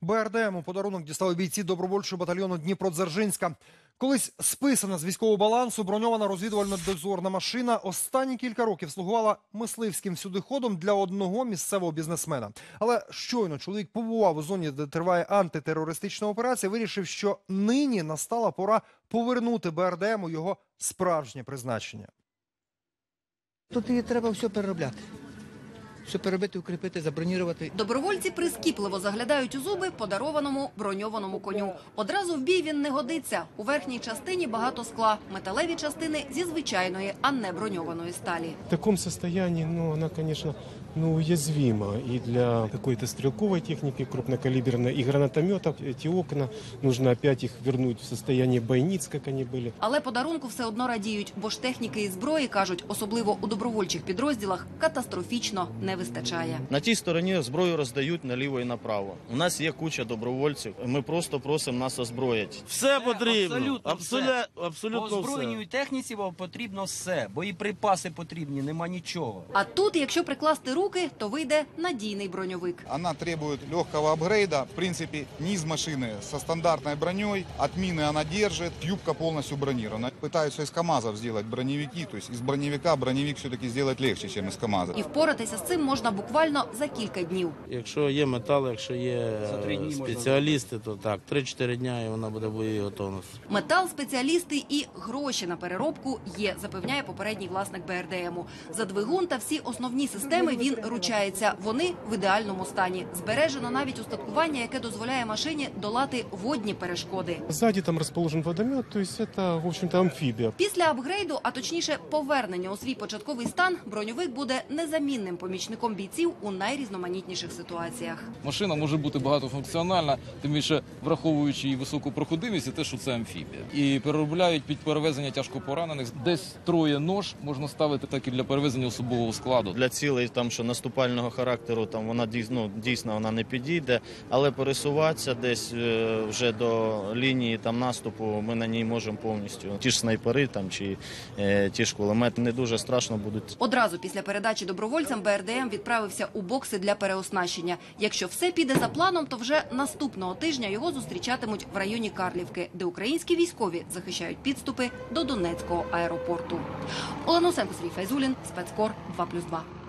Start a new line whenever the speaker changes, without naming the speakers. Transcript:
БРДМ у подарунок дістали бійці добровольчого батальйону Дніпродзержинська. Колись списана з військового балансу броньована розвідувально-дозорна машина останні кілька років слугувала мисливським всюдиходом для одного місцевого бізнесмена. Але щойно чоловік побував у зоні, де триває антитерористична операція, вирішив, що нині настала пора повернути БРДМ у його справжнє призначення.
Тут її треба все переробляти. Все переробити, укріпити, забронірувати.
Добровольці прискіпливо заглядають у зуби подарованому броньованому коню. Одразу в бій він не годиться. У верхній частині багато скла, металеві частини зі звичайної, а не броньованої сталі.
В таком состоянии, ну, она, конечно, ну, уязвима и для какой-то стрелковой техники крупнокалиберной, и гранатометов. Эти окна, нужно опять их вернуть в состояние бойниц, как они были.
Але подарунку все одно радіють, бо ж техніки і зброї кажуть, особливо у добровольчих підрозділах, катастрофічно не вистачає.
На тій стороні зброю роздають наліво і направо. У нас є куча добровольців. Ми просто просимо нас озброїти.
Все потрібно.
абсолютно
Абсолютно,
По
абсолютно
озброєнню і
все.
техніці вам потрібно все. Боєприпаси потрібні, нема нічого.
А тут, якщо прикласти руки, то вийде надійний броньовик.
Она требует легкого апгрейда. В принципе, низ машины со стандартной броней. От мины она держит. Юбка полностью бронирована. Пытаются из КАМАЗов сделать броневики. То есть из броневика броневик все-таки сделать легче, чем из КАМАЗа.
І впоратися з цим можна буквально за кілька днів.
Якщо є метал, якщо є е, спеціалісти, то так, 3-4 дня і вона буде в бойовій готовності.
Метал, спеціалісти і гроші на переробку є, запевняє попередній власник БРДМу. За двигун та всі основні системи він ручається. Вони в ідеальному стані. Збережено навіть устаткування, яке дозволяє машині долати водні перешкоди.
Сзади там расположен водомет, то есть это, в общем-то, амфибия.
Після апгрейду, а точніше повернення у свій початковий стан, броньовик буде незамінним помічником бійців у найрізноманітніших ситуаціях.
Машина може бути багатофункціональна, тим більше враховуючи її високу проходимість і те, що це амфібія. І переробляють під перевезення тяжкопоранених. Десь троє нож можна ставити так і для перевезення особового складу.
Для цілей там, що наступального характеру, там вона дійсно, ну, дійсно вона не підійде, але пересуватися десь е, вже до лінії там наступу ми на ній можемо повністю. Ті ж снайпери там чи е, ті ж кулемети не дуже страшно будуть
Одразу після передачі добровольцям БРДМ відправився у бокси для переоснащення. Якщо все піде за планом, то вже наступного тижня його зустрічатимуть в районі Карлівки, де українські військові захищають підступи до Донецького аеропорту. Олена Сенко, Сергій Файзулін, спецкор 2+,2.